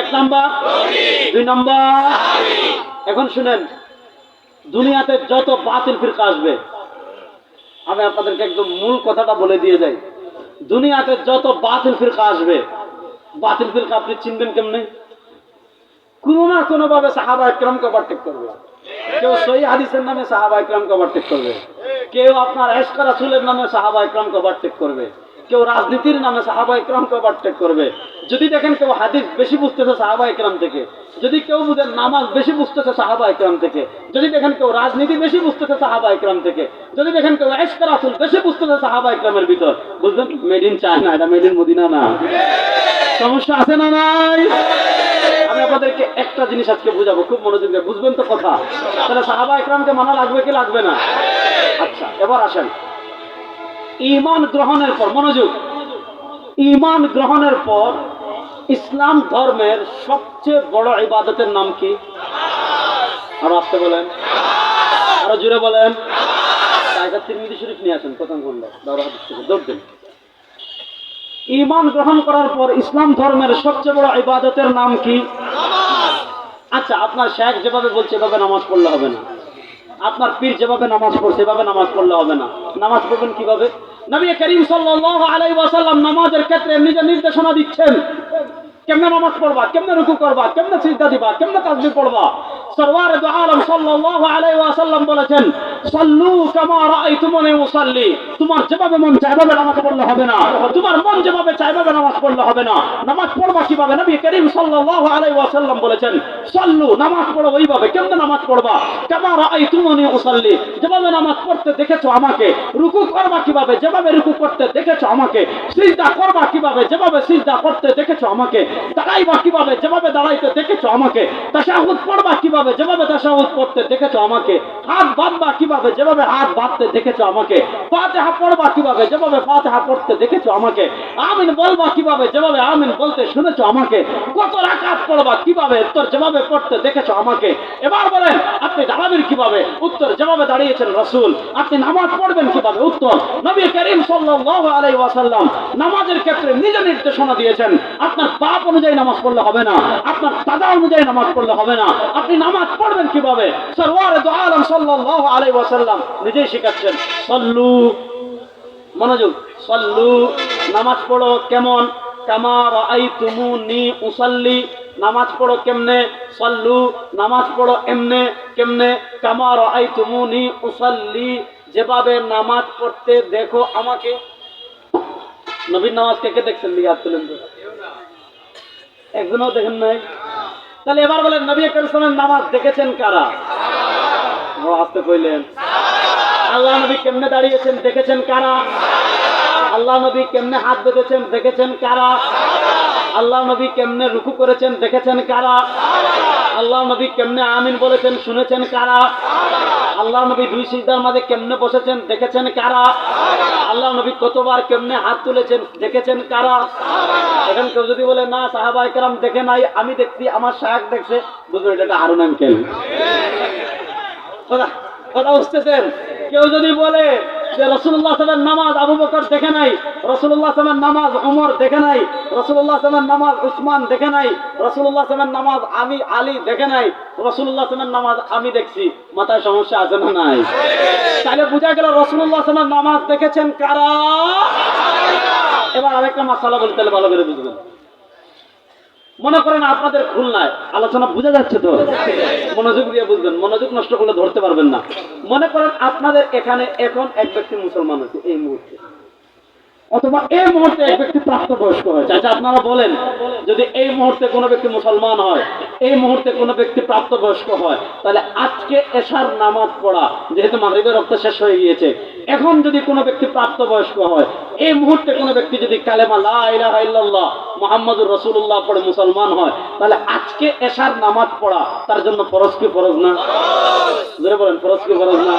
এক নাম্বার। দুই নাম্বার। এখন শুনেন, দুনিয়াতে যত বাতিল ফিরকা আসবে, আমি আপনাদেরকে একদম মূল কথাটা বলে দিয়ে যাই। দুনিয়াতে যত বাতিল ফিরকা আসবে, বাতিল ফিরকা আপনি চিনবেন কেমনে? কোনো না কোনো ভাবে সাহাবা একরামকে ওভারটেক করবে। কেউ সহি হাদিসের নামে সাহাবা একরামকে ওভারটেক করবে। কেউ আপনার এশকা রাসুলের নামে সাহাবা একরামকে ওভারটেক করবে। কেউ রাজনীতির নামে সাহাবা একরামকে ওভারটেক করবে। যদি দেখেন কেউ হাদিস বেশি বুঝতেছে সাহাবা একরাম থেকে, যদি কেউ বুঝেন নামাজ বেশি বুঝতেছে সাহাবা একরাম থেকে, যদি দেখেন কেউ রাজনীতি বেশি বুঝতেছে সাহাবা একরাম থেকে, যদি দেখেন কেউ এশকা রাসুল বেশি বুঝতেছে সাহাবা একরামের ভিতর বুঝলেন মেড ইন চায়না এটা মেড ইন মদিনা না। সমস্যা আছে না নাই? আমি আপনাদেরকে একটা জিনিস আজকে বুঝাবো, খুব মনোযোগ বুঝবেন তো কথা? তাহলে সাহাবা একরামকে মানা লাগবে কি লাগবে না? আচ্ছা এবার আসেন। ইমান গ্রহণের পর, মনোযোগ। ইমান গ্রহণের পর ইসলাম ধর্মের সবচেয়ে বড় ইবাদতের নাম কি? আরও আসতে বলেন। আরও জুড়ে বলেন। তিরমিদি ইমান গ্রহণ করার পর ইসলাম ধর্মের সবচেয়ে বড় ইবাদতের নাম কি? আচ্ছা আপনার শেখ যেভাবে বলছে, এভাবে নামাজ পড়লে হবে না। আপনার পীর যেভাবে নামাজ পড়ছে, এভাবে নামাজ পড়লে হবে না। নামাজ পড়বেন কীভাবে? নবী করিম সাল্লাল্লাহু আলাইহি ওয়াসাল্লাম নামাজের ক্ষেত্রে নিজে নির্দেশনা দিচ্ছেন। কেমনে নামাজ পড়বা, কেমনে রুকু করবা, কেমনে সিজদা দিবা, কেমনে তাসবিহ পড়বা? সরওয়ার দু আলম সাল্লাল্লাহু আলাইহি ওয়াসাল্লাম বলেছেন, সাল্লু কামা রাআইতুমুনি উসাল্লি। তোমার যেভাবে মন চায়, এভাবে নামাজ পড়লে হবে না। তোমার মন যেভাবে চায়, এভাবে নামাজ পড়লে হবে না। নামাজ পড়বা কীভাবে? নবী করিম সাল্লাল্লাহু আলাইহি ওয়াসাল্লাম বলেছেন, সাল্লু, নামাজ পড়ো ওইভাবে। কেমনে নামাজ পড়বা? কামা রাআইতুমুনি উসাল্লি। যেভাবে নামাজ পড়তে দেখেছ আমাকে, রুকু করবা কীভাবে? যেভাবে রুকু করতে দেখেছ আমাকে, সিজদা করবা কীভাবে? যেভাবে সিজদা করতে দেখেছ আমাকে দাঁড়াইবা কীভাবে? যেভাবে দাঁড়াইতে দেখেছ আমাকে? তাশাহুদ পড়বা কীভাবে? যেভাবে তাশাহুদ পড়তে দেখেছ আমাকে? হাত বাঁধবা কীভাবে? যেভাবে হাত বাঁধতে দেখেছ আমাকে? ফাতিহা পড়বা কীভাবে? যেভাবে ফাতিহা পড়তে দেখেছ আমাকে? আমিন বলবা কীভাবে? যেভাবে আমিন বলতে শুনেছো আমাকে? কত রাকাত পড়বা কীভাবে? উত্তর যেভাবে পড়তে দেখেছ আমাকে? এবার বলেন, আপনি দাঁড়াবেন কীভাবে? উত্তর যেভাবে দাঁড়িয়েছেন রসুল, আপনি নামাজ পড়বেন কীভাবে? উত্তর, নবী করিম সাল্লাল্লাহু আলাইহি ওয়াসাল্লাম নামাজের ক্ষেত্রে নিজে নির্দেশনা দিয়েছেন। আপনার বাপ অনুযায়ী নামাজ পড়লে হবে না। আপনার দাদা অনুযায়ী নামাজ পড়লে হবে না। আপনি নামাজ পড়বেন কীভাবে? নিজেই শেখাচ্ছেন, সল্লু মনোযোগ, সল্লু নামাজ পড়ো কেমন? কামা রাআইতুমুনি উসাল্লি, নামাজ পড়ো কেমনে? সল্লু নামাজ পড়ো এমনে কেমনে? কামা রাআইতুমুনি উসাল্লি, যেভাবে নামাজ পড়তে দেখো আমাকে। নবীর নামাজ কে কে দেখছেন? দিকে হাত তুলেন। একজনও দেখেন নাই। তাহলে এবার বলেন, নবী নামাজ দেখেছেন কারা? আসতে কইলেন, আল্লাহ নবী কেমনে দাঁড়িয়েছেন দেখেছেন কারা? আল্লাহ নবী কেমনে হাত বেঁধেছেন দেখেছেন কারা? আল্লাহ নবী কেমনে রুকু করেছেন দেখেছেন কারা? আল্লাহ নবী কেমনে আমিন বলেছেন, শুনেছেন কারা? আল্লাহ নবী দুই সিজদার মাঝে কেমনে বসেছেন, দেখেছেন কারা? আল্লাহ নবী কতবার কেমনে হাত তুলেছেন, দেখেছেন কারা? এখন কেউ যদি বলে, না, সাহাবা একরাম দেখে নাই, আমি দেখছি, আমার শাহ দেখছে বুঝলো এটা হারুন আঙ্কেল কথা কথা বুঝতেছেন? কেউ যদি বলে যে রসুল্লাহ সালের নামাজ আবু বকর দেখে নাই রসুল্লাহ সালের নামাজ ওমর দেখে নাই রসুল্লাহ সালের নামাজ উসমান দেখে নাই রসুল্লাহ সালের নামাজ আমি, আলী দেখে নাই রসুল্লাহ সালের নামাজ আমি দেখছি। মাথায় সমস্যা আছে না নাই? তাহলে বোঝা গেল রসুল্লাহ সালের নামাজ দেখেছেন কারা? এবার আরেকটা মাসালা বলি তাহলে ভালো করে বুঝবেন। মনে করেন আপনাদের খুলনায় আলোচনা বোঝা যাচ্ছে তো? মনোযোগ দিয়ে বুঝবেন, মনোযোগ নষ্ট করলে ধরতে পারবেন না। মনে করেন আপনাদের এখানে এখন এক ব্যক্তি মুসলমান আছে এই মুহূর্তে। অথবা এই মুহূর্তে এক ব্যক্তি প্রাপ্তবয়স্ক হয়েছে। আচ্ছা আপনারা বলেন, যদি এই মুহূর্তে কোনো ব্যক্তি মুসলমান হয়, এই মুহূর্তে কোনো ব্যক্তি প্রাপ্তবয়স্ক হয়, তাহলে আজকে এশার নামাজ পড়া, যেহেতু মাগরিবের রক্ত শেষ হয়ে গিয়েছে, এখন যদি কোনো ব্যক্তি প্রাপ্তবয়স্ক হয়, এই মুহূর্তে কোনো ব্যক্তি যদি কালেমা লা ইলাহা ইল্লাল্লাহ মুহাম্মাদুর রসুল্লাহ পরে মুসলমান হয়, তাহলে আজকে এশার নামাজ পড়া তার জন্য ফরজ কি ফরজ না? ধরে বলেন, ফরজ কি ফরজ না?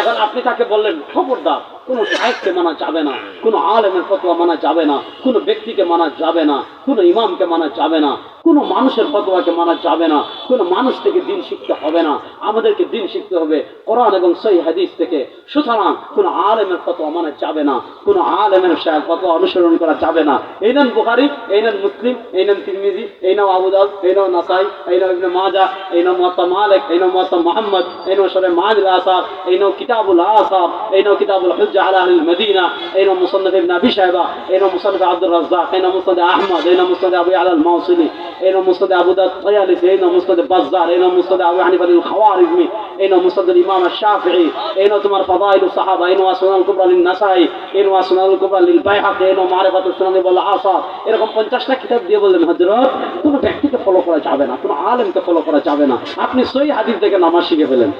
এখন আপনি তাকে বললেন, খবরদার, কোনো সাহেবকে মানা যাবে না, কোনো আলেমের ফতোয়া মানা যাবে না, কোনো ব্যক্তিকে মানা যাবে না, কোনো ইমামকে মানা যাবে না কোনো মানুষের ফতোয়াকে মানা যাবে না কোনো মানুষ থেকে দিন শিখতে হবে না আমাদেরকে দিন শিখতে হবে কোরআন এবং সহি হাদিস থেকে সুতরাং কোনো আলেমের ফতোয়া মানা যাবে না কোনো আলেমের সাহেব ফতোয়া অনুসরণ করা যাবে না এই নেন বুখারি এই নেন মুসলিম এই নেন তিরমিজি এই নাও আবুদাল এই নাও নাসাই এই নাও ইবনে মাজা এই নাও মুয়াত্তা মালিক এই নাও মুয়াত্তা মুহাম্মদ এই নাও শরে মাজিল আসাব এই নাও কিতাবুল আসাব এই নাও কিতাবুল হুজ্জা আলা আহলিল মদিনা এই নাও মুসান্নাফ ইবনে আবি শাইবা এই নাও মুসান্নাফ আব্দুর রাজ্জাক এই নাও মুসনাদ আহমদ এই নাও মুসনাদ আবু আলা আল মাউসিলি এই নাও মুসনাদ আবু দাউদ তায়ালিসি এই নাও মুসনাদ বাজ্জার, এই নাও মুসনাদ আবু হানিফা আল খাওয়ারিজমি, এই নাও মুসনাদ ইমাম আশ-শাফিঈ, এই নাও তোমার ফাদাইল সাহাবা, এই নাও সুনান কুবরা লিন নাসাই এই নাও সুনান কুবরা লিল বাইহাকি এই নাও মারিফাতুস সুনান ওয়াল আসার এরকম 50টা কিতাব দিয়ে বললেন, হযরত, কোনো ব্যক্তিকে ফলো করা যাবে না, কোনো আলেমকে ফলো করা যাবে না। আপনি সহি হাদিস থেকে নামাজ শিখে ফেলেন।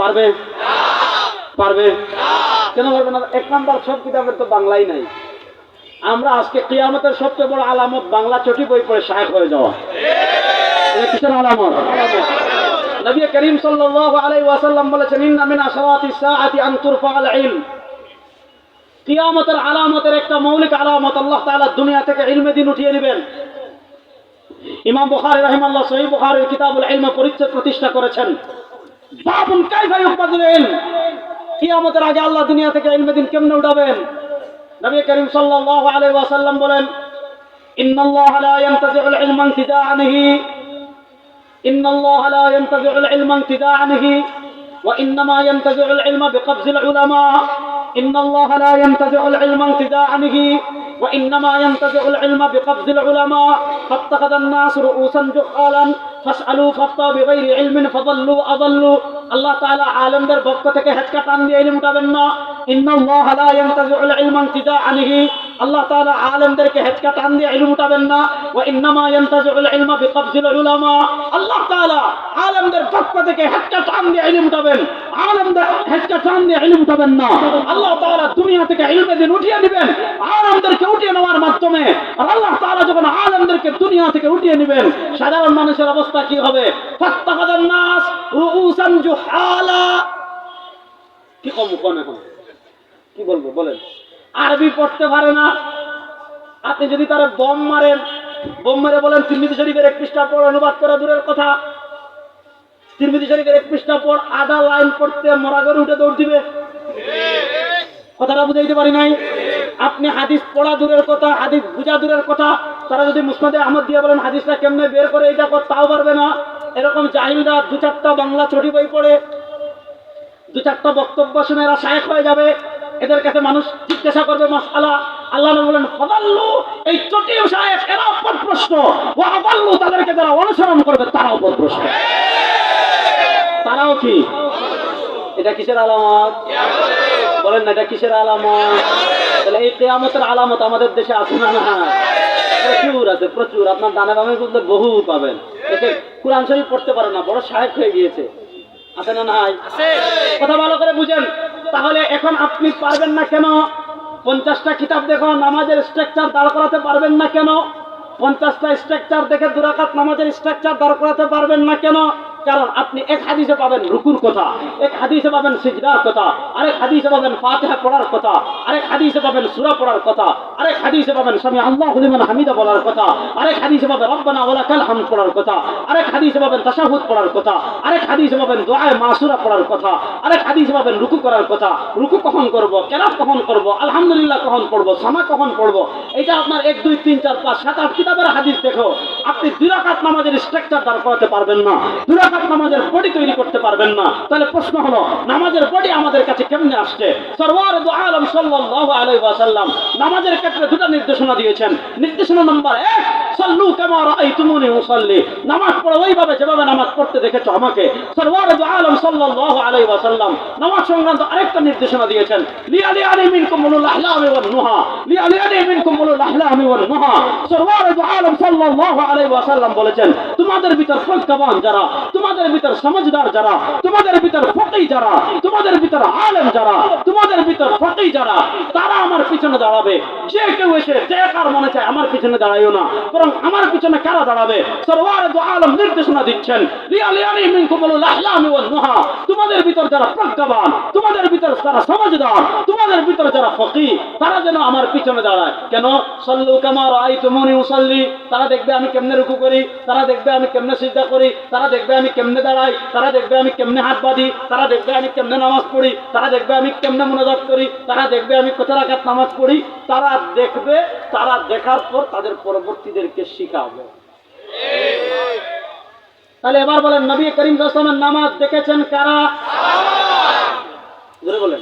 পারবে? পারবে? কেন পারবে না? এক নাম্বার সব কিতাবের তো বাংলাই নাই। আমরা আজকে কিয়ামতের সবচেয়ে বড় আলামত বাংলা চটি বই পড়ে শায়েখ হয়ে যাওয়া। আলামত? নবী করিম সাল্লাল্লাহু আলাইহি ওয়াসাল্লাম বলেছেন, ইন্না মিন আশরাতিস সাআতি আন তুরফা আল ইলম। কিয়ামতের আলামতের একটা মৌলিক আলামত আল্লাহ তাআলা দুনিয়া থেকে ইলমে দিন উঠিয়ে নেবেন। ইমাম বুখারী রাহিমাহুল্লাহ সহিহ বুখারীর কিতাবুল ইলম পরিচ্ছেদ প্রতিষ্ঠা করেছেন। বাবুন কাইফা ইউকবাদুল ইলম। কিয়ামতের আগে আল্লাহ দুনিয়া থেকে ইলমে দিন কেমনে উঠাবেন? নবী করিম সাল্লাল্লাহু আলাইহি ওয়াসাল্লাম বলেন ইন্নাল্লাহ লা ইয়ানতাজিউল ইলমা ইনতিদাআনিহি ইন্নাল্লাহ লা ইয়ানতাজিউল ইলমা ইনতিদাআনিহি وإنما ينتزع العلم بقبض العلماء إن الله لا ينتزع العلم انتزاعنه وإنما ينتزع العلم بقبض العلماء فاتخذ الناس رؤوسا جهالا ফাসআলু ফাফতা বিগাইরি ইলমিন ফাদাল্লু আদাল্লু। আল্লাহ তাআলা আলেমদের পক্ষ থেকে হেচকা টান দিয়ে ইলম উঠাবেন না। ইন্নাল্লাহ লা ইয়ানতাযুল ইলমান তিদা আল্লাহ তাআলা আলেমদেরকে হেচকা টান দিয়ে ইলম উঠাবেন না। ওয়া ইন্নামা ইয়ানতাযুল ইলমা বিকবজিল উলামা। আল্লাহ তাআলা আলেমদের পক্ষ থেকে হেচকা টান দিয়ে ইলম উঠাবেন। আলেমদের হেচকা টান দিয়ে ইলম উঠাবেন না। আল্লাহ তাআলা দুনিয়া থেকে ইলমে দিন উঠিয়ে দিবেন। আলেমদেরকে উঠিয়ে নেওয়ার মাধ্যমে। আর আল্লাহ তাআলা যখন আলেমদেরকে দুনিয়া থেকে উঠিয়ে নেবেন। সাধারণ মানুষের অবস্থা কি হবে? কি কি বলব, বলেন। আরবি পড়তে পারে না। আপনি যদি তার বম মারেন, বোম মেরে বলেন, তিরমিজি শরীফের এক পৃষ্ঠা পর অনুবাদ করা দূরের কথা। তিরমিজি শরীফের এক পৃষ্ঠা পর আধা লাইন পড়তে মরা করে উঠে দৌড় দিবে। কথাটা বুঝাইতে পারি নাই? আপনি হাদিস পড়া দূরের কথা, হাদিস বুঝা দূরের কথা। তারা যদি মুসনাদে আহমদ দিয়ে বলেন, হাদিসটা কেমনে বের করে, এটা কর, তাও পারবে না। এরকম জাহিলরা দু চারটা বাংলা চটি বই পড়ে, দু চারটা বক্তব্য শুনে এরা শায়েখ হয়ে যাবে। এদের কাছে মানুষ জিজ্ঞাসা করবে মাসালা আল্লাহ বলেন, ফদাল্লু, এই চটিও শায়েখ এরাও পথভ্রষ্ট ও তাদেরকে যারা অনুসরণ করবে তারা তারাও প্রশ্ন তারাও কি? এটা কিসের আলামত? বলেন না, এটা কিসের আলামত? তাহলে এই কেয়ামতের আলামত আমাদের দেশে আছে না প্রচুর আছে প্রচুর। আপনার দানা বামে করলে বহু পাবেন। এতে কোরআন শরীফ পড়তে পারে না বড় সাহেব হয়ে গিয়েছে। আছে না নাই? কথা ভালো করে বুঝেন। তাহলে এখন আপনি পারবেন না কেন? পঞ্চাশটা কিতাব দেখো নামাজের স্ট্রাকচার দাঁড় করাতে পারবেন না কেন? পঞ্চাশটা স্ট্রাকচার দেখে দুরাকাত নামাজের স্ট্রাকচার দাঁড় করাতে পারবেন না কেন? কারণ আপনি এক হাদিসে পাবেন রুকুর কথা, এক হাদিসে পাবেন সিজদার কথা, আরেক হাদিসে পাবেন ফাতিহা পড়ার কথা, আরেক হাদিসে পাবেন সূরা পড়ার কথা, আরেক হাদিসে পাবেন স্বামী আল্লাহু লিমান হামিদা বলার কথা, আরেক হাদিসে পাবেন রব্বানা ওয়া লাকাল হামদ পড়ার কথা, আরেক হাদিসে পাবেন তাশাহুদ পড়ার কথা, আরেক হাদিসে পাবেন দোয়ায়ে মাসুরা পড়ার কথা, আরেক হাদিসে পাবেন রুকু করার কথা, রুকু কখন করব, কেরাত কখন করব, আলহামদুলিল্লাহ কখন পড়ব, সামা কখন পড়ব এটা আপনার এক, দুই, তিন, চার, পাঁচ, সাত, আট কিতাবের হাদিস দেখো। আপনি দুই রাকাত নামাজের স্ট্রাকচার দাঁড় করাতে পারবেন না। দুই রাকাত নামাজের বডি তৈরি করতে পারবেন না। তাহলে প্রশ্ন হলো, নামাজের বডি আমাদের কাছে কেমনে আসছে? সরওয়ার আলম সাল্লাল্লাহু আলাইহি ওয়াসাল্লাম নামাজের ক্ষেত্রে দুটো নির্দেশনা দিয়েছেন। নির্দেশনা নম্বর এক, সাল্লু কামা রাআইতুমুনি উসাল্লি। নামাজ পড়ো ওইভাবে যেভাবে নামাজ পড়তে দেখেছ আমাকে। সরওয়ার আলম সাল্লাল্লাহু আলাইহি ওয়াসাল্লাম নামাজ সংক্রান্ত আরেকটা নির্দেশনা দিয়েছেন। লিয়ালি আলী মিনকুম উলুল আহলামি ওয়ান নুহা। লিয়ালি আলী মিনকুম উলুল আহলামি ওয়ান নুহা। সরওয়ার আলম সাল্লাল্লাহু আলাইহি ওয়াসাল্লাম বলেছেন, তোমাদের ভিতর যারা, তোমাদের ভিতর সমঝদার যারা, তোমাদের ভিতর ফকি যারা, তোমাদের ভিতর আলেম যারা, তোমাদের ভিতর ফকি যারা, তারা আমার পিছনে দাঁড়াবে। যে কেউ এসে যে কার মনে চায় আমার পিছনে দাঁড়াইও না। বরং আমার পিছনে কারা দাঁড়াবে? সরওয়ার আলম নির্দেশনা দিচ্ছেন। তোমাদের ভিতর যারা প্রজ্ঞাবান তোমাদের ভিতর যারা সমাজদার তোমাদের ভিতর যারা ফকি তারা যেন আমার পিছনে দাঁড়ায়। কেন? সল্লু কামার আই তুমনি মুসাল্লি তারা দেখবে আমি কেমনে রুকু করি? তারা দেখবে আমি কেমনে সিজদা করি? তারা দেখবে আমি কেমনে দাঁড়াই? তারা দেখবে আমি কেমনে হাত বাঁধি? তারা দেখবে আমি কেমনে নামাজ পড়ি? তারা দেখবে আমি কেমনে মনোজাত করি? তারা দেখবে আমি কত রাখাত নামাজ পড়ি? তারা দেখবে, তারা দেখার পর তাদের পরবর্তীদেরকে শিখাবে। তাহলে এবার বলেন, নবী করিম সাল্লামের নামাজ দেখেছেন কারা? জোরে বলেন।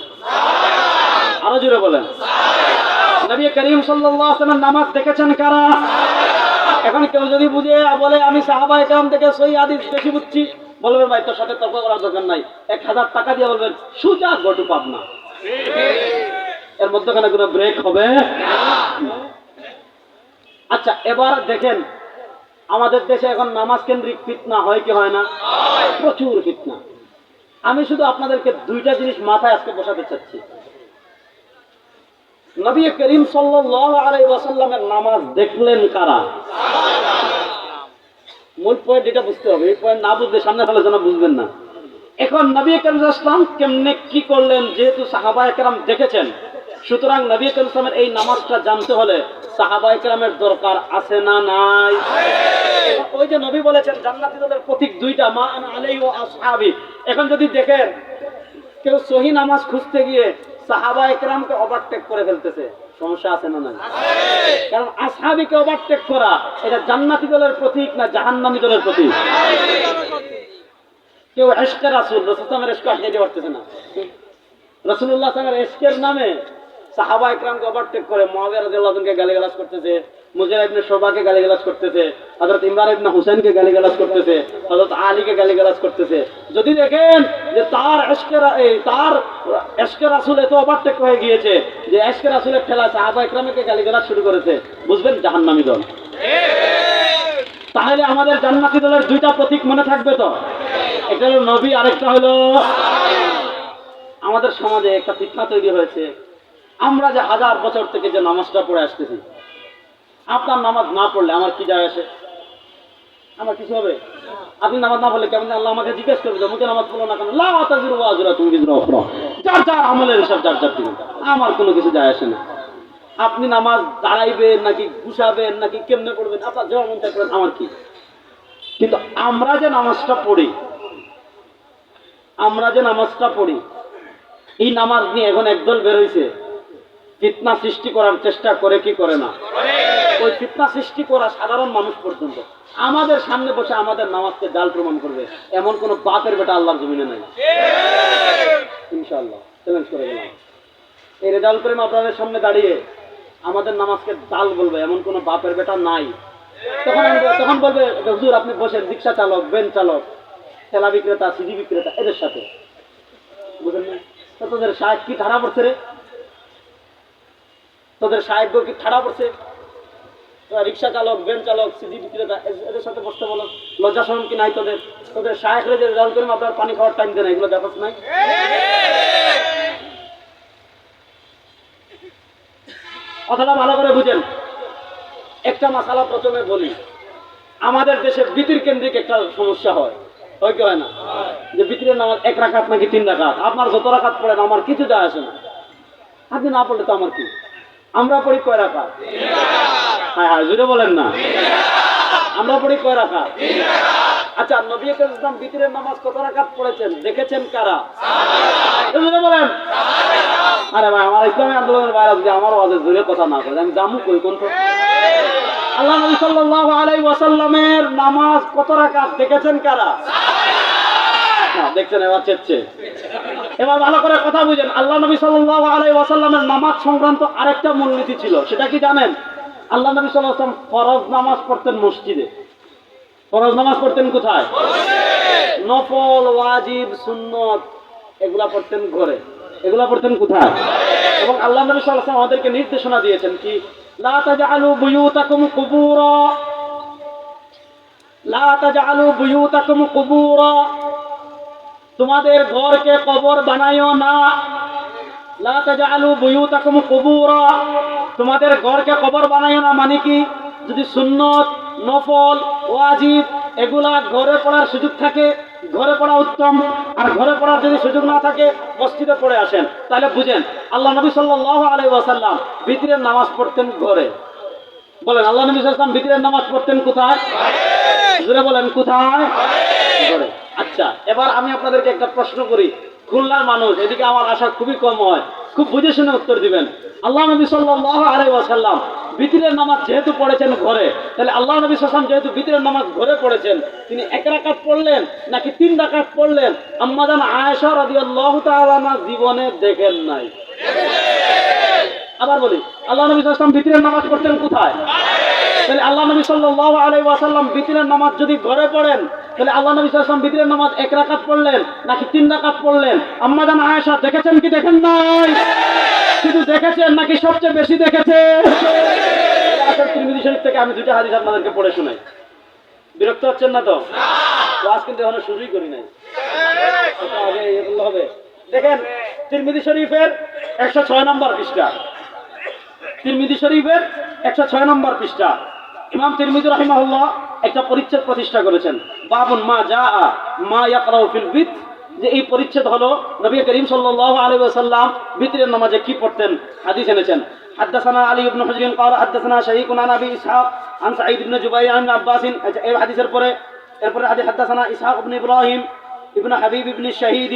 আরও জোরে বলেন। নবী করিম সাল্লামের নামাজ দেখেছেন কারা? এখন কেউ যদি বুঝে, বলে, আমি সাহাবা একরাম থেকে সই আদিস বেশি বুঝছি। বলবেন ভাই, তোর সাথে তর্ক করার দরকার নাই। এক হাজার টাকা দিয়ে বলবেন সুজা গটু পাব না এর মধ্যখানে কোনো ব্রেক হবে? আচ্ছা এবার দেখেন, আমাদের দেশে এখন নামাজ কেন্দ্রিক ফিতনা হয় কি হয় না? প্রচুর ফিতনা। আমি শুধু আপনাদেরকে দুইটা জিনিস মাথায় আজকে বসাতে চাচ্ছি। নবী করিম সাল্লাল্লাহু নামাজ দেখলেন কারা? মূল পয়েন্ট এটা বুঝতে হবে, এই পয়েন্ট না বুঝলে সামনে আলোচনা বুঝবেন না। এখন নবী করিম ইসলাম কেমনে কি করলেন, যেহেতু সাহাবা একরাম দেখেছেন, সুতরাং নবী করিম ইসলামের এই নামাজটা জানতে হলে সাহাবা একরামের দরকার আছে না নাই? ওই যে নবী বলেছেন, জান্নাতি দলের প্রতীক দুইটা, মা আনা আলাই ও আসহাবি। এখন যদি দেখেন, কেউ সহি নামাজ খুঁজতে গিয়ে সাহাবা একরামকে ওভারটেক করে ফেলতেছে, সমস্যা আছে না নাই? কারণ আসহাবিকে ওভারটেক করা, এটা জান্নাতি দলের প্রতীক না জাহান্নামী দলের প্রতীক? কেউ এশকে রাসুল রসুলামের এশকে আটকে পারতেছে না। রসুল্লাহ সাহেবের এশকের নামে সাহাবা একরামকে ওভারটেক করে মহাবিয়া রাদিয়াল্লাহুকে গালিগালাজ করতেছে মুজাহিদ ইবনে শোবাকে গালিগালাজ করতেছে, হযরত ইমরান ইবনে হুসাইনকে গালিগালাজ করতেছে, হযরত আলীকে গালিগালাজ করতেছে। যদি দেখেন যে তার এশকে রা- এই তার এশকে রাসূল এত ওভারটেক হয়ে গিয়েছে যে এশকে রাসূলের ঠেলা সাহাবা একরামকে গালিগালাজ শুরু করেছে, বুঝবেন জাহান্নামী দল। তাহলে আমাদের জান্নাতি দলের দুইটা প্রতীক মনে থাকবে তো? একটা হলো নবী, আরেকটা হলো আমাদের সমাজে একটা ফিতনা তৈরি হয়েছে। আমরা যে হাজার বছর থেকে যে নামাজটা পড়ে আসতেছি, আপনার নামাজ না পড়লে আমার কি যায় আসে? আমার কিছু হবে? আপনি নামাজ না পড়লে কেমন আল্লাহ আমাকে জিজ্ঞেস করবে যে, মুখে নামাজ পড়ল না কেন? লা তুমি যার যার আমলের হিসাব, যার যার দিবেন আমার কোনো কিছু যায় আসে না। আপনি নামাজ দাঁড়াইবেন নাকি গুছাবেন নাকি কেমনে পড়বেন? আপনার যেমন মন করেন, আমার কি? কিন্তু আমরা যে নামাজটা পড়ি, আমরা যে নামাজটা পড়ি, এই নামাজ নিয়ে এখন একদল বেরোইছে ফিতনা সৃষ্টি করার চেষ্টা করে কি করে না? ওই ফিতনা সৃষ্টি করা সাধারণ মানুষ পর্যন্ত। আমাদের সামনে বসে আমাদের নামাজকে জাল প্রমাণ করবে। এমন কোন বাপের বেটা আল্লাহর জমিনে নাই। ইনশাআল্লাহ চ্যালেঞ্জ করে গেলাম এই রেজাল্ট করে আপনাদের সামনে দাঁড়িয়ে আমাদের নামাজকে জাল বলবে, এমন কোন বাপের বেটা নাই। তখন তখন বলবে, হুজুর, আপনি বসেন, রিক্সা চালক বেন চালক ঠেলা বিক্রেতা, সিজি বিক্রেতা, এদের সাথে। বুঝলেন না তোদের সাহেব কি ঠাড়া পড়ছে রে? তোদের সাহেব কি ঠাড়া পড়ছে? রিক্সা চালক বেন চালক, সিজি বিক্রেতা এদের সাথে বসতে বলো। লজ্জা শরম কি নাই তোদের? তোদের সাহেবরে যে রেজাল্ট করে আপনার পানি খাওয়ার টাইম দেয় এগুলো দেখাস নাই? কথাটা ভালো করে বুঝেন। একটা মশালা প্রথমে বলি। আমাদের দেশে বিতির কেন্দ্রিক একটা সমস্যা হয়। হয় কি হয় না? যে বিতিরের নামাজ এক রাখাত নাকি তিন রাখাত? আপনার যত রাখাত পড়েন, আমার কিছু যায় আসে না। আপনি না পড়লে তো আমার কি? আমরা পড়ি কয় রাখাত হ্যাঁ হ্যাঁ জুড়ে বলেন না। আমরা পড়ি কয় রাখাত আচ্ছা নবী ইসলাম বিতিরের নামাজ কত রাখাত পড়েছেন? দেখেছেন কারা? জুড়ে বলেন। আরে ভাই, আমার ইসলামী আন্দোলনের বাইরে যদি আমার ওয়াজের জোরে কথা না করে আমি জামু কই কোন আল্লাহ নবী সাল্লাল্লাহু আলাইহি ওয়াসাল্লামের নামাজ কত রাকাত দেখেছেন কারা? দেখছেন, এবার চেচ্ছে এবার ভালো করে কথা বুঝেন। আল্লাহ নবী সাল্লাল্লাহু আলাইহি ওয়াসাল্লামের নামাজ সংক্রান্ত আরেকটা মূলনীতি ছিল। সেটা কি জানেন? আল্লাহ নবী সাল্লাল্লাহু ফরজ নামাজ পড়তেন মসজিদে। ফরজ নামাজ পড়তেন কোথায়? নফল, ওয়াজিব, সুন্নত এগুলা পড়তেন ঘরে। এগুলা পড়তেন কোথায়? এবং আল্লাহ নবী ওয়াসাল্লাম আমাদেরকে নির্দেশনা দিয়েছেন কি, লা তাজআলু বুয়ুতাকুম কুবুরা। লা তাজআলু বুয়ুতাকুম কুবুরা। তোমাদের ঘরকে কবর বানাইও না। লা তাজআলু বুয়ুতাকুম কুবুরা। তোমাদের ঘরকে কবর বানাইও না মানে কি? যদি সুন্নত নফল ওয়াজিব এগুলা ঘরে পড়ার সুযোগ থাকে ঘরে পড়া উত্তম। আর ঘরে পড়ার যদি সুযোগ না থাকে মসজিদে পড়ে আসেন। তাহলে বুঝেন আল্লাহ নবী সাল্লাহ আলাই ওয়াসাল্লাম ভিতরের নামাজ পড়তেন ঘরে। বলেন আল্লাহ নবী সাল্লাম ভিতরের নামাজ পড়তেন কোথায়? বলেন কোথায়? আচ্ছা এবার আমি আপনাদেরকে একটা প্রশ্ন করি। খুলনার মানুষ, এদিকে আমার আশা খুবই কম হয়। খুব বুঝে শুনে উত্তর দিবেন। আল্লাহ নবী সাল্লাহ আলাই ওয়াসাল্লাম বিতিরের নামাজ যেহেতু পড়েছেন ঘরে, তাহলে আল্লাহ নবী সাল্লাম যেহেতু বিতিরের নামাজ ঘরে পড়েছেন, তিনি এক রাকাত পড়লেন নাকি তিন রাকাত পড়লেন? আম্মাদান আয়েশা রাদিয়াল্লাহু তাআলা জীবনে দেখেন নাই। আবার বলি, আল্লাহ নবী সাল্লাম বিতিরের নামাজ পড়তেন কোথায়? তাহলে আল্লাহ নবী সাল্লাল্লাহু আলাইহি ওয়াসাল্লাম বিতিরের নামাজ যদি ঘরে পড়েন, তাহলে আল্লাহ নবী সাল্লাম বিতিরের নামাজ এক রাকাত পড়লেন নাকি তিন রাকাত পড়লেন? আম্মা জান আয়েশা, দেখেছেন কি দেখেন নাই? শুধু দেখেছেন নাকি সবচেয়ে বেশি দেখেছে তিরমিজি শরীফ থেকে আমি দুটো হাদিস আপনাদেরকে পড়ে শোনাই। বিরক্ত হচ্ছেন না তো? ক্লাস কিন্তু এখনও শুরুই করি নাই। হবে। দেখেন, তিরমিজি শরীফের একশো ছয় নম্বর পৃষ্ঠা। তিরমিজি শরীফের একশো ছয় নম্বর পৃষ্ঠা ইমাম তিরমিজি রাহিমাহুল্লাহ একটা পরিচ্ছেদ প্রতিষ্ঠা করেছেন বাবুন মা যা মা ইয়াকরাউ ফিল বিত যে এই পরিচ্ছেদ হলো নবী করিম সাল্লাল্লাহু আলাইহি ওয়াসাল্লাম বিতরের নামাজে কি পড়তেন হাদিস এনেছেন حدثنا علي بن حجر قال حدثنا شريك عن ابي اسحاق عن سعيد بن جبير عن عباس আচ্ছা, এই হাদিসের পরে এরপরে হাদিস حدثنا اسحاق بن ابراهيم ابن حبيب بن الشهيد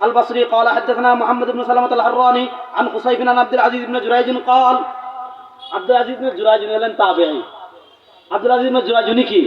البصري قال حدثنا محمد بن سلمة الحراني عن قصيب عن عبد العزيز بن جريج قال আব্দুল আজিজ জুরাইজ হলেন তাবেঈ। আব্দুল আজিজ জুরাজুনি কি?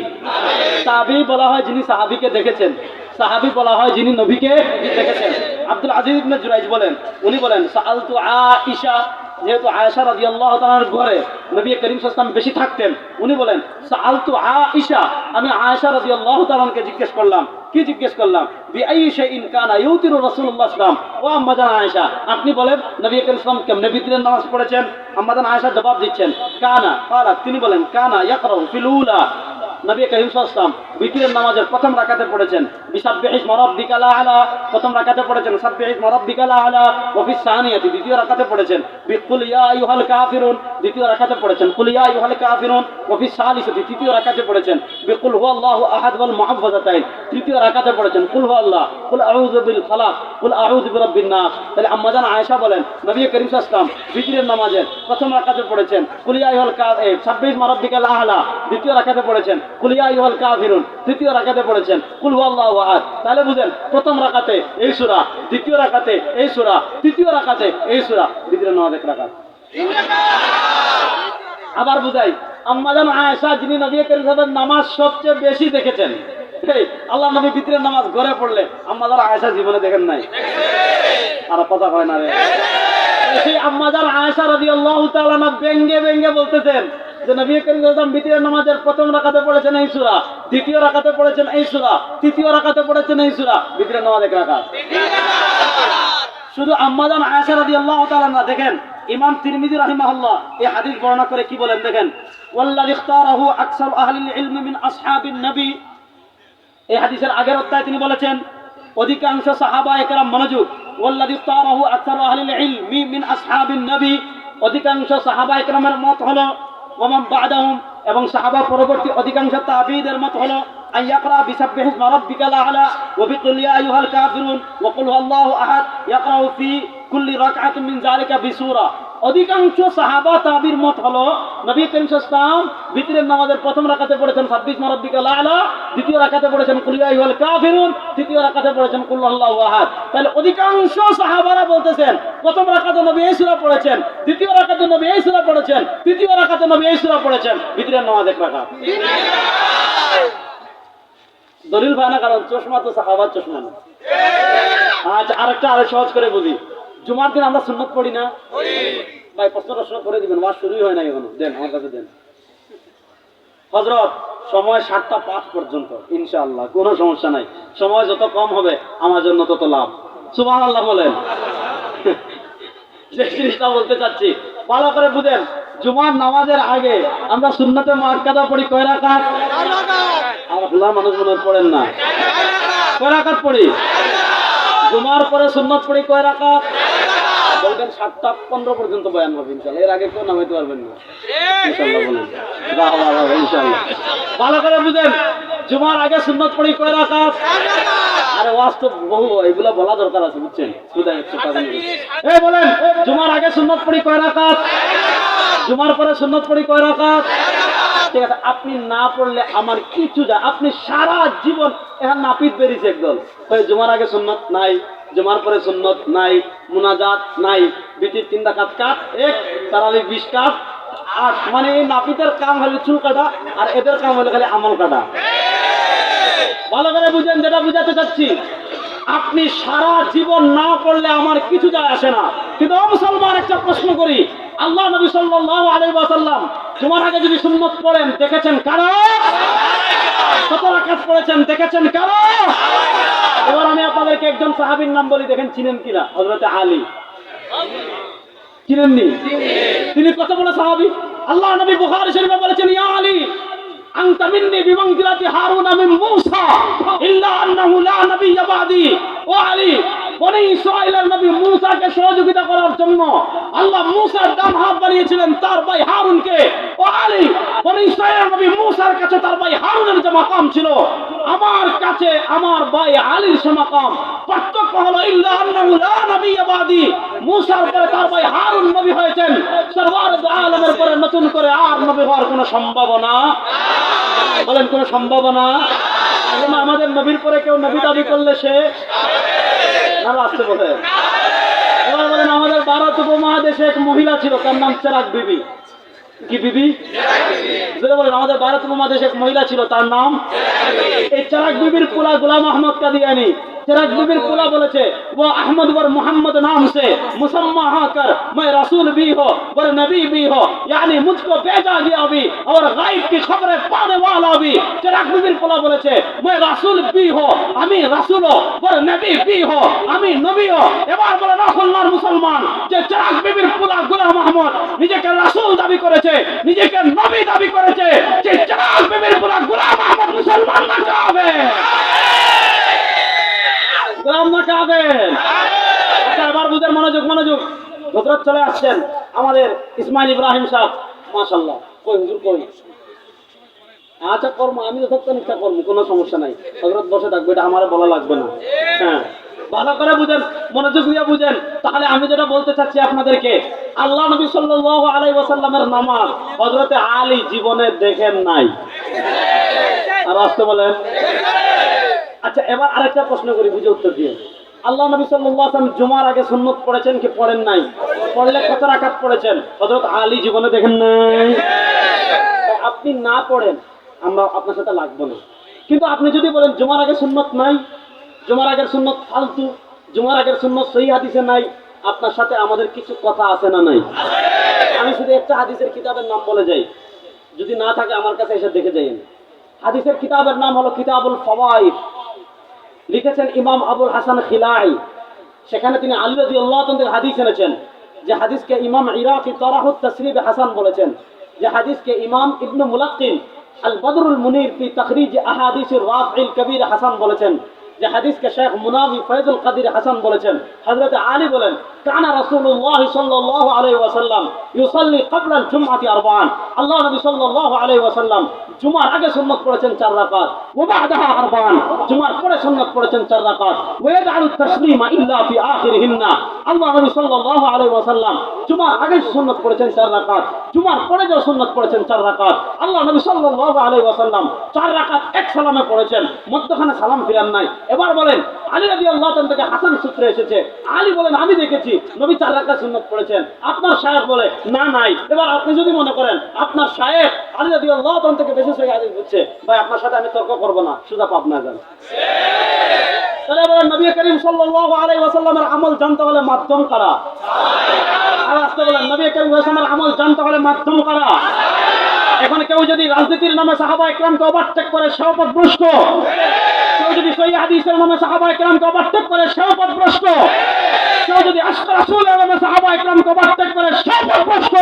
তাবেই বলা হয় যিনি সাহাবিকে দেখেছেন। সাহাবী বলা হয় যিনি নবীকে দেখেছেন। আব্দুল আজিজ জুরাইজ বলেন, উনি বলেন, সাআলতু আয়েশা যেহেতু আয়েশা রাদিয়াল্লাহু তাআলার ঘরে নবী করিম সাল্লাল্লাহু বেশি থাকতেন, উনি বলেন, সাআলতু আয়েশা আমি আয়েশা রাদিয়াল্লাহু তাআলাকে জিজ্ঞেস করলাম, কি জিজ্ঞেস করলাম? বি আই শাইইন কানা ইউতিরু রাসূলুল্লাহ সাল্লাম ও আম্মাজান আয়েশা আপনি বলেন, নবী করিম সাল্লাল্লাহু কেমনে নামাজ পড়েছেন? আম্মাজান আয়েশা জবাব দিচ্ছেন, কানা কালা তিনি বলেন, কানা ইয়াকরাউ ফিল উলা নবী করিম সাল্লাল্লাহু বিতিরের নামাজের প্রথম রাকাতে পড়েছেন। বিসাব্বিহিস মারাব্বিকাল আলা, প্রথম রাকাতে পড়েছেন। সাব্বিহিস মারাব্বিকাল আলা ওয়া ফিস সানিয়াতি, দ্বিতীয় রাকাতে পড়েছেন। বিকুল ইয়া আইয়ুহাল কাফিরুন, দ্বিতীয় রাকাতে পড়েছেন। কুল ইয়া আইয়ুহাল কাফিরুন ওয়া ফিস সালিসাতি, তৃতীয় রাকাতে পড়েছেন। বিকুল হুয়াল্লাহু আহাদ ওয়াল মুআফফাযাতাইন তৃতীয় রাকাতে পড়েছেন। কুল হুয়াল্লাহ কুল আউযু বিল ফালাক কুল আউযু বিরাব্বিন নাস। তাহলে আম্মাজান আয়েশা বলেন, নবী করিম ওয়াসাল্লাম বিতিরের নামাজের প্রথম রাকাতে পড়েছেন। কুল ইয়া আইয়ুহাল কা সাব্বিহিস মারাব্বিকাল আলা, দ্বিতীয় রাকাতে পড়েছেন। কুল আইয়ুহাল কাফিরুন। তৃতীয় রাকাতে পড়েছেন তাহলে বুঝেন, প্রথম রাকাতে এই সূরা, দ্বিতীয় রাকাতে এই সূরা, তৃতীয় রাকাতে এই সূরা বিতিরের রাকাত। আবার বুঝাই আম্মাজান আয়েশা, যিনি নবী নামাজ সবচেয়ে বেশি দেখেছেন। আল্লাহ নবী ভিতরের নামাজ ঘরে পড়লে আম্মাজান আয়েশা জীবনে দেখেন নাই। আর কথা হয় না রে। সেই আম্মাজান আয়েশা রাদিয়াল্লাহু তাআলা না ব্যঙ্গে বলতেছেন যে নবী করিম সাল্লাল্লাহু ভিতরের নামাজের প্রথম রাকাতে পড়েছেন এই সূরা দ্বিতীয় রাকাতে পড়েছেন এই সূরা, তৃতীয় রাকাতে পড়েছেন এই সূরা ভিতরের নামাজ এক রাকাত। শুধু আম্মাজান আয়েশা রাদিয়াল্লাহু তাআলা না দেখেন, ইমাম তিরমিজি রাহিমাহুল্লাহ এই হাদিস বর্ণনা করে কি বলেন, দেখেন, ওয়াল্লাযী ইখতারাহু আকসার আহলিল ইলমি মিন আসহাবিন নবী। এই হাদিসের আগের অধ্যায়ে তিনি বলেছেন, অধিকাংশ সাহাবা একরাম মনোযোগ, ওয়াল্লাযী ইখতারাহু আকসার আহলিল ইলমি মিন আসহাবিন নবী। অধিকাংশ সাহাবা একরামের মত হলো ওমাম বাদাহুম, এবং সাহাবা পরবর্তী অধিকাংশ তাবিদের মত হলো আইয়াকরা বিসাব্বিহ ইসমা রাব্বিকাল আলা ওয়া বিকুল ইয়া আইয়ুহাল কাফিরুন, ওয়া কুল হুয়াল্লাহু আহাদ, ইয়াকরাউ ফি কুল্লি রাকআতিন মিন যালিকা বিসূরা। অধিকাংশ সাহাবা তাবির মত হলো, নবী করিম সাল্লাম ভিতরের নামাজের প্রথম রাকাতে পড়েছেন, ছাব্বিশ মারব্বিকা আলা দ্বিতীয় রাকাতে পড়েছেন কুলিয়া ইহুল কাফিরুন, তৃতীয় রাকাতে পড়েছেন, কুল আল্লাহু আহাদ। তাহলে অধিকাংশ সাহাবারা বলতেছেন, প্রথম রাকাতে নবী এই সূরা পড়েছেন, দ্বিতীয় রাকাতে নবী এই সূরা পড়েছেন, তৃতীয় রাকাতে নবী এই সূরা পড়েছেন, ভিতরের নামাজ এক রাকাত। দলিল ভাই না, কারণ চশমা তো সাহাবার চশমা না। আচ্ছা আরেকটা আরও সহজ করে বুঝি। জুমার দিন আমরা সুন্নত পড়ি না? ভাই, প্রশ্ন প্রশ্ন করে দিবেন, ওয়াজ শুরুই হয় না এখনও। দেন, আমার কাছে দেন। হজরত সময় সাতটা পাঁচ পর্যন্ত, ইনশাআল্লাহ, কোনো সমস্যা নাই। সময় যত কম হবে, আমার জন্য তত লাভ। সুবাহ আল্লাহ বলেন। যে জিনিসটা বলতে চাচ্ছি, ভালো করে বুঝেন, জুমার নামাজের আগে আমরা সুন্নতে মার্কাদা পড়ি কয় আর আল্লাহ মানুষ মনে পড়েন না। কয় রাকাত পড়ি? জুমার পরে সুন্নত পড়ি কয় রাকাত? বলবেন সাতটা পনেরো পর্যন্ত বয়ান হবে এর আগে কেউ নামাইতে পারবেন না। ভালো করে বুঝেন, জুমার আগে সুন্নত পড়ি কয় রাকাত? আরে, ওয়াজ বহু, এগুলা বলা দরকার আছে, বুঝছেন। এই বলেন, জুমার আগে সুন্নত পড়ি কয় রাখা জুমার পরে সুন্নত পড়ি কয় রাখা ঠিক আছে, আপনি না পড়লে আমার কিছু যা আপনি সারা জীবন এখন নাপিত বেরিয়েছে একদল। জুমার আগে সুন্নত নাই। জুমার পরে সুন্নত নাই, মুনাজাত নাই, বিটির তিনটা কাজ কাট এক তারাবি বিশ কাট আট মানে এই নাপিতের কাম হলো চুল কাটা, আর এদের কাম হলো খালি আমল কাটা। ভালো করে বুঝেন যেটা বুঝাতে চাচ্ছি, আপনি সারা জীবন না পড়লে আমার কিছু যায় আসে না। কিন্তু মুসলমান, একটা প্রশ্ন করি, আল্লাহ নবী সাল্লাল্লাহু আলাইহি ওয়াসাল্লাম তোমার আগে যদি সুন্নত পড়েন, দেখেছেন কারও? কত রাকাত পড়েছেন, দেখেছেন কারও? এবার আমি আপনাদেরকে একজন সাহাবীর নাম বলি দেখেন চিনেন কিনা হযরত আলী চিনেননি তিনি কত বড় সাহাবী আল্লাহ নবী বুখারী শরীফে বলেছেন ইয়া আলী أنت مني بمنزلة هارون من موسى إلا أنه لا نبي بعدي وعلي বনি ইসরায়েলের নবী মুসাকে সহযোগিতা করার জন্য আল্লাহ মুসার ডান হাত বানিয়েছিলেন তার ভাই হারুনকে। ও আলী, বনি ইসরায়েলের নবী মুসার কাছে তার ভাই হারুনের যে মাকাম ছিল, আমার কাছে আমার ভাই আলীর সে মাকাম। পার্থক্য হলো, ইল্লা আন্নাহু লা নবিয়্য বাদি। মুসার পরে তার ভাই হারুন নবী হয়েছেন। সরওয়ার আলমের পরে নতুন করে আর নবী হওয়ার কোনো সম্ভাবনা? বলেন কোনো সম্ভাবনা? আমাদের নবীর পরে কেউ নবী দাবি করলে সে? এবার বলেন আমাদের ভারত উপমহাদেশে এক মহিলা ছিল তার নাম চেরাক বিবি। কি বিবি? বলেন আমাদের ভারত উপমহাদেশে এক মহিলা ছিল তার নাম? এই চেরাক বিবির পোলা গোলাম আহমদ কাদিয়ানি। চেরাক বিবির পোলা বলেছে वो अहमद वर मोहम्मद नाम से मुसम्मा होकर मैं रसूल भी हो वर नबी भी हो यानी मुझको भेजा गया भी और गायब की खबरें पाने वाला भी চেরাক বিবির পোলা বলেছে मैं रसूल भी हो আমি রাসূল वर নবী भी हो আমি নবী হো এবার বলে রসুল্লাহর মুসলমান যে চেরাক বিবির পোলা গোলাম আহমদ নিজেকে রাসূল দাবি করেছে নিজেকে নবী দাবি করেছে যে চেরাক বিবির পোলা গোলাম আহমদ মুসলমান না হবে গোলাম না খাবেন আচ্ছা মনোযোগ মনোযোগ। হজরত চলে আসছেন আমাদের ইসমাইল ইব্রাহিম মাশাল্লাহ কই হুজুর, কই? আচ্ছা কর্ম, আমি তো থাকতাম ইচ্ছা কর্ম, কোনো সমস্যা নাই। হজরত বসে থাকবে, এটা আমার বলা লাগবে না। হ্যাঁ। ভালো করে বুঝেন, মনোযোগ দিয়ে বুঝেন। তাহলে আমি যেটা বলতে চাচ্ছি আপনাদেরকে, আল্লাহ নবী সাল্লাল্লাহু আলাইহি ওয়াসাল্লামের নামাজ হযরতে আলী জীবনে দেখেন নাই। আর আসতে বলেন। আচ্ছা এবার আরেকটা প্রশ্ন করি, বুঝে উত্তর দিয়ে। আল্লাহ নবী আলাইহি জুমার আগে সুন্নত পড়েছেন কি পড়েন নাই? পড়লে কত রাকাত পড়েছেন? হযরত আলী জীবনে দেখেন নাই? আপনি না পড়েন, আমরা আপনার সাথে লাগবো না। কিন্তু আপনি যদি বলেন, জুমার আগে সুন্নত নাই, জুমার আগের সুন্নত ফালতু, জুমার আগের সুন্নত সহি হাদিসে নাই, আপনার সাথে আমাদের কিছু কথা আছে না নাই? আমি শুধু একটা হাদিসের কিতাবের নাম বলে যাই। যদি না থাকে, আমার কাছে এসে দেখে যাই হাদিসের কিতাবের নাম হলো কিতাবুল ফওয়াইদ। লিখেছেন ইমাম আবুল হাসান খিলাই। সেখানে তিনি আলী রাজি আল্লাহ হাদিস এনেছেন, যে হাদিসকে ইমাম ইরাকি তরাহুদ তসরিফ হাসান বলেছেন, যে হাদিসকে ইমাম ইবনু মুলাক্কিন আল বদরুল মুনির ফি তখরিজ আহাদিসুর রাফিল কবির হাসান বলেছেন। যে হাদিসকে শেখ মুনাবি ফয়জুল কাদির হাসান বলেছেন, হযরত আলী বলেন, কানা রাসূলুল্লাহ সাল্লাল্লাহু আলাইহি ওয়াসাল্লাম ইউসাল্লি ক্বাবলা আল জুমআতি আরবাআন আল্লাহ নবী সাল্লাল্লাহু আলাইহি ওয়াসাল্লাম জুমার আগে সুন্নাত পড়েছেন চার রাকাত আরবাআন জুমার পরে সুন্নাত পড়েছেন চার রাকাত। তাসলিমা ইল্লা ফি আল্লাহ নবী সাল্লাল্লাহু আলাইহি ওয়াসাল্লাম জুমার আগে চার রাকাত, জুমার পরে যে চার রাকাত। আল্লাহ নবী সাল্লাল্লাহু আলাইহি ওয়াসাল্লাম চার রাকাত এক সালামে পড়েছেন, মধ্যখানে সালাম ফিরান নাই। এবার বলেন, আলী রাদিয়াল্লাহু তাআলা থেকে হাসান সূত্রে এসেছে। আলী বলেন, আমি দেখেছি, নবী চার রাকাত সুন্নাত পড়েছেন। আপনার শায়েখ বলে, না, নাই। এবার আপনি যদি মনে করেন, আপনার শায়েখ আলী রাদিয়াল্লাহু তাআলা থেকে বেশি সহি হাদিস বুঝছে, ভাই, আপনার সাথে আমি তর্ক করব না, সুজা পাপ না যান। তাহলে নবী করিম ওয়াসাল্লামের আমল জানতে হলে মাধ্যম কারা? আর আসতে বলেন, নবী করিম ওয়াসাল্লামের আমল জানতে হলে মাধ্যম কারা? এখন কেউ যদি রাজনীতির নামে সাহাবা একরামকে ওভারটেক করে সেও যদি সেই হাদিসের নামে সাহাবা একরামকে অবাত্যেক করে, সেও পথভ্রষ্ট। কেউ যদি আস্তা রাসুলের নামে সাহাবা একরামকে অবাত্যেক করে, সেও পথভ্রষ্ট।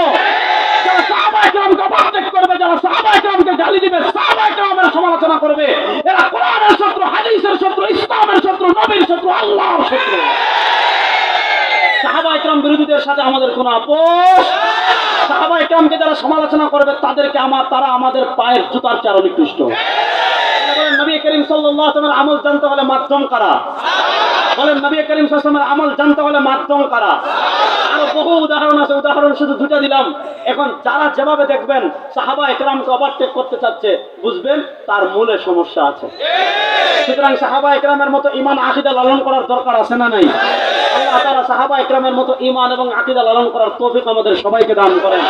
যারা সাহাবা একরামকে অবাত্যেক করবে, যারা সাহাবা একরামকে গালি দিবে, সাহাবা একরামের সমালোচনা করবে। এরা কোরআনের শত্রু, হাদিসের শত্রু, ইসলামের শত্রু, নবীর শত্রু, আল্লাহর শত্রু। সাহাবা একরাম বিরোধীদের সাথে আমাদের কোনো আপোষ? সাহাবা একরামকে যারা সমালোচনা করবে, তাদেরকে আমার, তারা আমাদের পায়ের জুতার চারণ নিকৃষ্ট। বলেন, নবী করিম আমল জানতে হলে মাধ্যম কারা? বলেন, নবী করিম আমল জানতে হলে মাধ্যম কারা? আরও বহু উদাহরণ আছে, উদাহরণ শুধু দিলাম। এখন যারা যেভাবে দেখবেন, সাহাবা একরামকে ওভারটেক করতে চাচ্ছে, বুঝবেন তার মূলে সমস্যা আছে। সুতরাং সাহাবা একরামের মতো ইমান আকিদা লালন করার দরকার আছে না নাই? আল্লাহ তারা সাহাবা একরামের মতো ইমান এবং আকিদা লালন করার তৌফিক আমাদের সবাইকে দান করেন।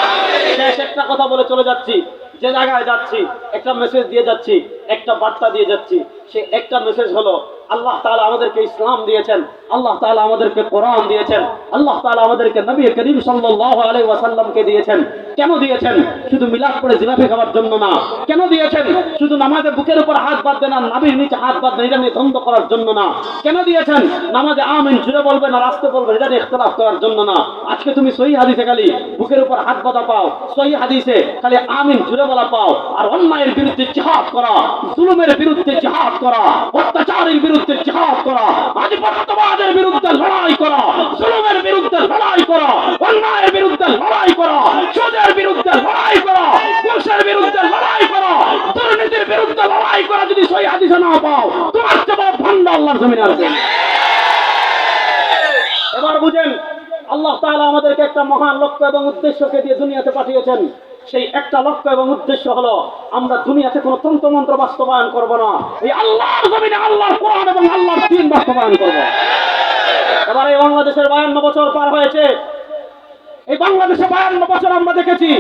শেষ একটা কথা বলে চলে যাচ্ছি। যে জায়গায় যাচ্ছি একটা মেসেজ দিয়ে যাচ্ছি একটা বার্তা দিয়ে যাচ্ছি। সে একটা মেসেজ হলো, আল্লাহ তাআলা আমাদেরকে ইসলাম দিয়েছেন, আল্লাহ তাআলা আমাদেরকে কোরআন দিয়েছেন, আল্লাহ তাআলা আমাদেরকে নবী করিম সাল্লাল্লাহু আলাইহি ওয়াসাল্লামকে দিয়েছেন। কেন দিয়েছেন? শুধু মিলাদ করে জিলাপি খাওয়ার জন্য না। কেন দিয়েছেন? শুধু নামাজে বুকের উপর হাত বাঁধবেন আর নাবির নিচে হাত বাঁধবেন এটা নিয়ে দ্বন্দ্ব করার জন্য না। কেন দিয়েছেন? নামাজে আমিন, জুড়ে বলবেন আর আসতে বলবে এটা নিয়ে ইখতলাফ করার জন্য না। আজকে তুমি সহি হাদিসে খালি বুকের উপর হাত বাঁধা পাও, সহি হাদিসে খালি আমিন, জুড়ে বলা পাও, আর অন্যায়ের বিরুদ্ধে জিহাদ করা, জুলুমের বিরুদ্ধে জিহাদ করা, অত্যাচারের বিরুদ্ধে জিহাদ করা, আধিপত্যবাদের বিরুদ্ধে লড়াই করা, জুলুমের বিরুদ্ধে লড়াই করা, অন্যায়ের বিরুদ্ধে লড়াই করা, সুদের বিরুদ্ধে লড়াই করা ঘুষের বিরুদ্ধে লড়াই করা, দুর্নীতির বিরুদ্ধে লড়াই করা যদি সহি হাদিসে না পাও, তোমার জবাব ভান্ডা আল্লাহর জমিনে আছে এবার বুঝেন, আল্লাহ তাআলা আমাদেরকে একটা মহান লক্ষ্য এবং উদ্দেশ্যকে দিয়ে দুনিয়াতে পাঠিয়েছেন। সেই একটা লক্ষ্য এবং উদ্দেশ্য হলো, আমরা দুনিয়াতে কোনো তন্ত্রমন্ত্র বাস্তবায়ন করব না। এই আল্লাহর জমিনে আল্লাহর কোরআন এবং আল্লাহর দিন বাস্তবায়ন করব। এবার এই বাংলাদেশের বায়ান্ন বছর পার হয়েছে। এই বাংলাদেশে বায়ান্ন বছর আমরা দেখেছি,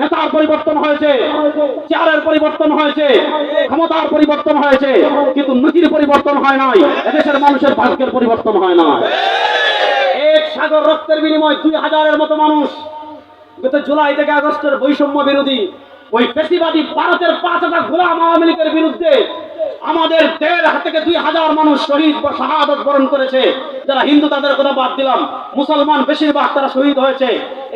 নেতার পরিবর্তন হয়েছে, চেয়ারের পরিবর্তন হয়েছে, ক্ষমতার পরিবর্তন হয়েছে, কিন্তু নীতির পরিবর্তন হয় নাই, এদেশের মানুষের ভাগ্যের পরিবর্তন হয় না এক সাগর রক্তের বিনিময় দুই হাজারের মতো মানুষ গত জুলাই থেকে আগস্টের বৈষম্য বিরোধী ওই পেশিবাদী ভারতের পাঁচটা গোলাম আওয়ামী লীগের বিরুদ্ধে আমাদের দেড় হাত থেকে দুই হাজার মানুষ শহীদ বা শাহাদত বরণ করেছে। যারা হিন্দু তাদের কথা বাদ দিলাম। মুসলমান বেশিরভাগ তারা শহীদ হয়েছে।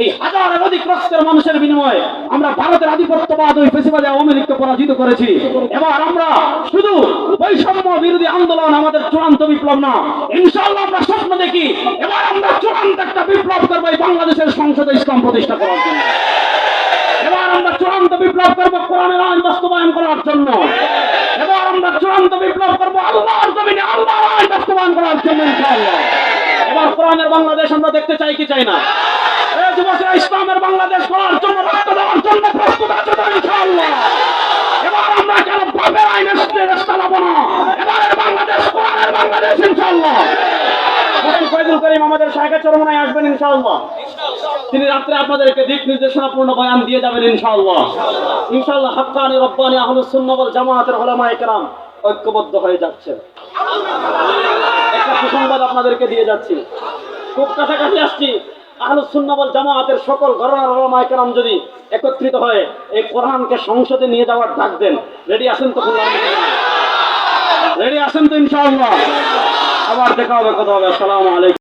এই হাজারের অধিক রক্তের মানুষের বিনিময়ে আমরা ভারতের আধিপত্যবাদ ওই পেশিবাদী আওয়ামী লীগকে পরাজিত করেছি। এবার আমরা শুধু বৈষম্য বিরোধী আন্দোলন আমাদের চূড়ান্ত বিপ্লব না। ইনশাআল্লাহ আমরা স্বপ্ন দেখি। এবার আমরা চূড়ান্ত একটা বিপ্লব করব এই বাংলাদেশের সংসদে ইসলাম প্রতিষ্ঠা করার জন্য। এবার আমরা চূড়ান্ত বিপ্লব করব কোরআনের আইন বাস্তবায়ন করার জন্য এবার আমরা চূড়ান্ত বিপ্লব করব আল্লাহর জমিনে আল্লাহর আইন বাস্তবায়ন করার জন্য এবার কোরআনের বাংলাদেশ আমরা দেখতে চাই কি চাই না? ইসলামের বাংলাদেশ করার জন্য রক্ত দেওয়ার জন্য প্রস্তুত আছে তো ইনশাআল্লাহ? এবার আমরা কেন আইনের না এবারের বাংলাদেশ, কোরআনের বাংলাদেশ ইনশাআল্লাহ। করিম আমাদের শাহের চরমনায় আসবেন ইনশাআল্লাহ। তিনি রাত্রে আপনাদেরকে দিক নির্দেশনাপূর্ণ বয়ান দিয়ে যাবেন ইনশাআল্লাহ। ইনশাআল্লাহ, হাক্কানি রব্বানি আহলুস সুন্নাহ ওয়াল জামায়াতের উলামায়ে কেরাম। ঐক্যবদ্ধ হয়ে যাচ্ছে একটা সুসংবাদ আপনাদেরকে দিয়ে যাচ্ছি। খুব কাছাকাছি আসছি। আহলুস সুন্নাবল জামাতের সকল ঘরানার উলামায়ে কেরাম যদি একত্রিত হয়ে এই কোরআনকে সংসদে নিয়ে যাওয়ার ডাক দেন। রেডি আসেন তো রেডি আসেন তো ইনশাআল্লাহ? আবার দেখা হবে, কথা হবে। আসসালামু আলাইকুম।